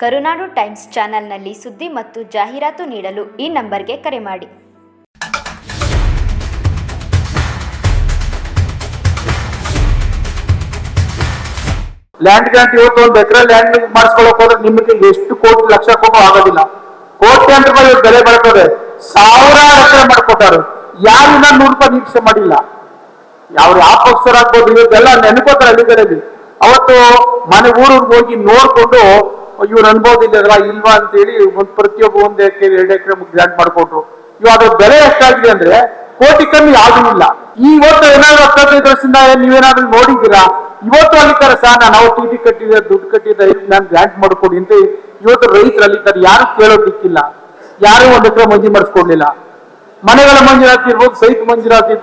ಕರುನಾಡು times ಚಾನೆಲ್ನಲ್ಲಿ ಸುದ್ದಿ ಮತ್ತು ಜಾಹೀರಾತು ನೀಡಲು ಈ ನಂಬರ್ಗೆ ಕರೆ ಮಾಡಿ. ಲ್ಯಾಂಡ್ ಗ್ರಾಂಟ್ ಇವತ್ತು ಒಂದು ಎಕರೆ ಲ್ಯಾಂಡ್ ಮಾಡಿಸ್ಕೊಳಕ್ ಹೋದ್ರೆ ನಿಮಗೆ ಎಷ್ಟು ಕೋಟಿ, ಲಕ್ಷ ಕೋಟಿ ಆಗೋದಿಲ್ಲ. ಕೋಟ್ಯಾಂತರ ರೂಪಾಯಿ ಬೆಲೆ ಬರ್ತದೆ. ಸಾವಿರಾರು ಎಕರೆ ಮಾಡ್ಕೊತಾರೆ. ಯಾರಿಂದ ನೂರು ರೂಪಾಯಿ ನಿರೀಕ್ಷೆ ಮಾಡಿಲ್ಲ. ಅವ್ರು ಯಾವ ಪಕ್ಷರಾಗ್ಬೋದು ಇವತ್ತೆಲ್ಲ ನೆನ್ಕೋತಾರೆ ಹಳ್ಳಿಗಳಲ್ಲಿ ಅವತ್ತು ಮನೆ ಊರಿಗೆ ಹೋಗಿ ನೋಡ್ಕೊಂಡು ಇವ್ರು ಅನ್ಬೋದಿಲ್ಲ ಇಲ್ವಾ ಅಂತೇಳಿ ಒಂದು ಪ್ರತಿಯೊಬ್ಬ ಒಂದು ಎಕರೆ, ಎರಡು ಎಕರೆ ಗ್ರಾಂಟ್ ಮಾಡ್ಕೊಟ್ರು. ಇವಾಗ ಬೆಲೆ ಎಷ್ಟಾಗಿದೆ ಅಂದ್ರೆ ಕೋಟಿ ಕಮ್ಮಿ ಯಾವ್ದು ಇಲ್ಲ. ಇವತ್ತು ಏನಾದ್ರು ಹತ್ತೈದು ವರ್ಷದಿಂದ ನೀವೇನಾದ್ರೂ ನೋಡಿದ್ದೀರಾ? ಇವತ್ತು ಅಲ್ಲಿ ಸರ್, ನಾನು ನಾವು ಟಿ ಕಟ್ಟಿದ್ರೆ ದುಡ್ಡು ಕಟ್ಟಿದೆ ನಾನು ಗ್ರ್ಯಾಂಟ್ ಮಾಡ್ಕೊಡಿ ಅಂತ ಇವತ್ತು ರೈತರು ಅಲ್ಲಿದ್ದಾರೆ. ಯಾರು ಕೇಳೋದಿಕ್ಕಿಲ್ಲ ಯಾರು ಒಂದ್ ಎಕರೆ ಮಂಜಿ ಮಾಡಿಸ್ಕೊಡ್ಲಿಲ್ಲ. ಮನೆಗಳ ಮಂಜೂರಾತಿ ಇರ್ಬೋದು ಸೈಟ್ ಮಂಜೂರಾತಿ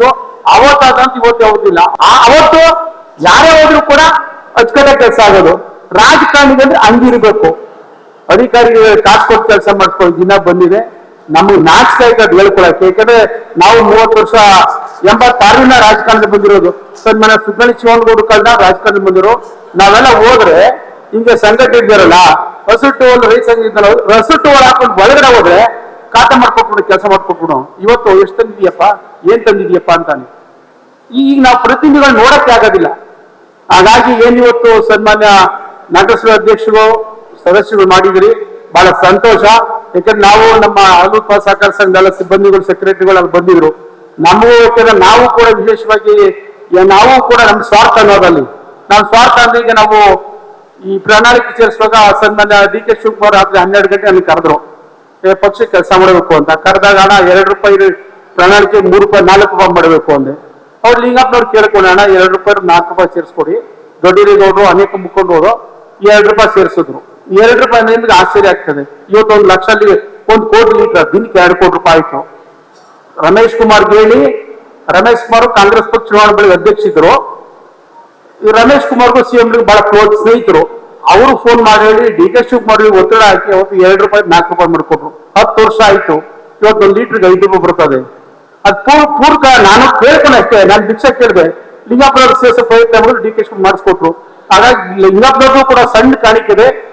ಅವತ್ತಾದಂತ ಇವತ್ತು ಯಾವತ್ತಿಲ್ಲ ಆ ಅವತ್ತು ಯಾರೇ ಹೋದ್ರು ಕೂಡ ಅಚ್ಚುಕಟ್ಟಾಗಿ ಕೆಲಸ ಆಗೋದು. ರಾಜಕಾರಣಿಗಂದ್ರೆ ಹಂಗಿರ್ಬೇಕು ಅಧಿಕಾರಿಗಳು ಕಾಸು ಕೊಟ್ಟು ಕೆಲಸ ಮಾಡ್ಕೊಳ್ಳೋ ದಿನ ಬಂದಿದೆ. ನಮಗೆ ನಾಚಿಕೆ ಅದು ಹೇಳ್ಕೊಳಕ್ಕೆ. ಯಾಕಂದ್ರೆ ನಾವು ಮೂವತ್ತು ವರ್ಷ, ಎಂಬತ್ತಾರರಿಂದ ರಾಜಕಾರಣ ಬಂದಿರೋದು. ಸನ್ಮಾನ ಸುಗಣಿ ಶಿವನಗೌಡ ಕಾಲದ ರಾಜಕಾರಣ ಬಂದಿರೋ. ನಾವೆಲ್ಲ ಹೋದ್ರೆ, ಹಿಂಗೆ ಸಂಘಟನೆ ಇದ್ದಾರಲ್ಲ ಹಸುಟ್ಟು ಒಂದು ರೈತ ಸಂಘ ಒಳ ಹಾಕೊಂಡು ಒಳಗಡೆ ಹೋದ್ರೆ ಕಾಟ ಮಾಡ್ಕೊಟ್ಬಿಡು, ಕೆಲಸ ಮಾಡ್ಕೊಟ್ಬಿಡು. ಇವತ್ತು ಎಷ್ಟು ತಂದಿದ್ಯಪ್ಪ ಏನ್ ತಂದಿದ್ಯಪ್ಪ ಅಂತಾನೆ. ಈಗ ನಾವು ಪ್ರತಿನಿಧಿಗಳು ನೋಡಕ್ಕೆ ಆಗೋದಿಲ್ಲ. ಹಾಗಾಗಿ ಏನಿವತ್ತು ಸನ್ಮಾನ್ಯ ನಗರಸಭೆ ಅಧ್ಯಕ್ಷರು, ಸದಸ್ಯರು ಮಾಡಿದ್ರಿ. ಬಹಳ ಸಂತೋಷ. ಯಾಕಂದ್ರೆ ನಾವು ನಮ್ಮ ಹಾಲೂರು ಸಹಕಾರ ಸಂಘದ ಸಿಬ್ಬಂದಿಗಳು ಸೆಕ್ರೆಟರಿಗಳು ಅಲ್ಲಿ ಬಂದಿದ್ರು. ನಮಗೂ ನಾವು ಕೂಡ ವಿಶೇಷವಾಗಿ ನಾವು ಕೂಡ ನಮ್ಮ ಸ್ವಾರ್ಥ ಅನ್ನೋದಲ್ಲಿ. ನಾವು ಸ್ವಾರ್ಥ ಅಂದ್ರೆ ಈಗ ನಾವು ಈ ಪ್ರಣಾಳಿಕೆ ಸೇರಿಸುವಾಗ ಸನ್ಮಾನ್ಯ ಡಿ ಕೆ ಶಿವಕುಮಾರ್ ರಾತ್ರಿ ಹನ್ನೆರಡು ಗಂಟೆ ನನಗೆ ಕರೆದ್ರು. ಪಕ್ಷ ಕೆಲಸ ಮಾಡಬೇಕು ಅಂತ. ಕರೆದಾಗ ಹಣ ಎರಡು ರೂಪಾಯಿ ಪ್ರಣಾಳಿಕೆ ಮೂರು ರೂಪಾಯಿ, ನಾಲ್ಕು ರೂಪಾಯಿ ಮಾಡಬೇಕು ಅಂದೆ. ಅವ್ರು ಲಿಂಗಪ್ಪನವ್ರು ಕೇಳ್ಕೊಂಡು ಹಣ ಎರಡು ರೂಪಾಯಿ ನಾಲ್ಕು ರೂಪಾಯಿ ಸೇರಿಸ್ಕೊಡಿ. ದೊಡ್ಡರಿಗೌಡರು ಅನೇಕ ಮುಖಂಡರು ಎರಡು ರೂಪಾಯಿ ಸೇರಿಸಿದ್ರು. ಎರಡು ರೂಪಾಯಿ ನಿಮ್ಗೆ ಆಶ್ಚರ್ಯ ಆಗ್ತದೆ. ಇವತ್ತು ಒಂದು ಲಕ್ಷ ಅಲ್ಲಿ ಒಂದು ಕೋಟಿ ಲೀಟರ್ ದಿನಕ್ಕೆ ಎರಡು ಕೋಟಿ ರೂಪಾಯಿ ಆಯ್ತು. ರಮೇಶ್ ಕುಮಾರ್ ಹೇಳಿ, ರಮೇಶ್ ಕುಮಾರ್ ಕಾಂಗ್ರೆಸ್ ಪಕ್ಷ ಚುನಾವಣಾ ಬಳಿ ಅಧ್ಯಕ್ಷಿದ್ರು. ರಮೇಶ್ ಕುಮಾರ್ಗೂ ಸಿಎಂ ಬಹಳ ಕ್ಲೋಸ್ ಸ್ನೇಹಿತರು. ಅವರು ಫೋನ್ ಮಾಡಿ ಹೇಳಿ, ಡಿ ಕೆ ಶಿವಕುಮಾರ್ ಒತ್ತಡ ಹಾಕಿ ಅವತ್ತು ಎರಡು ರೂಪಾಯಿ, ನಾಲ್ಕು ರೂಪಾಯಿ ಮಾಡಿಕೊಟ್ರು. ಹತ್ತು ವರ್ಷ ಆಯ್ತು. ಇವತ್ತು ಒಂದು ಲೀಟರ್ಗೆ ಐದು ರೂಪಾಯಿ ಬರ್ತದೆ. ಅದ್ ಪೂರ್ ಪೂರ್ಕ ನಾನು ಕೇಳ್ಕೊಂಡೆ ಅಷ್ಟೇ. ನಾನು ಭಿಕ್ಷೆ ಕೇಳಿದೆ. ಲಿಂಗಾಪುರ ಸೇರಿಸೋ ಪ್ರಯತ್ನ ಮಾಡಿದ್ರು, ಡಿ ಕೆ ಶಿವಕುಮಾರ್ ಮಾಡಿಸ್ಕೊಟ್ರು. ಹಾಗಾಗಿ ಲಿಂಗಾಪುರದ್ದು ಕೂಡ ಸಣ್ಣ ಕಾಣಿಕೆ ಇದೆ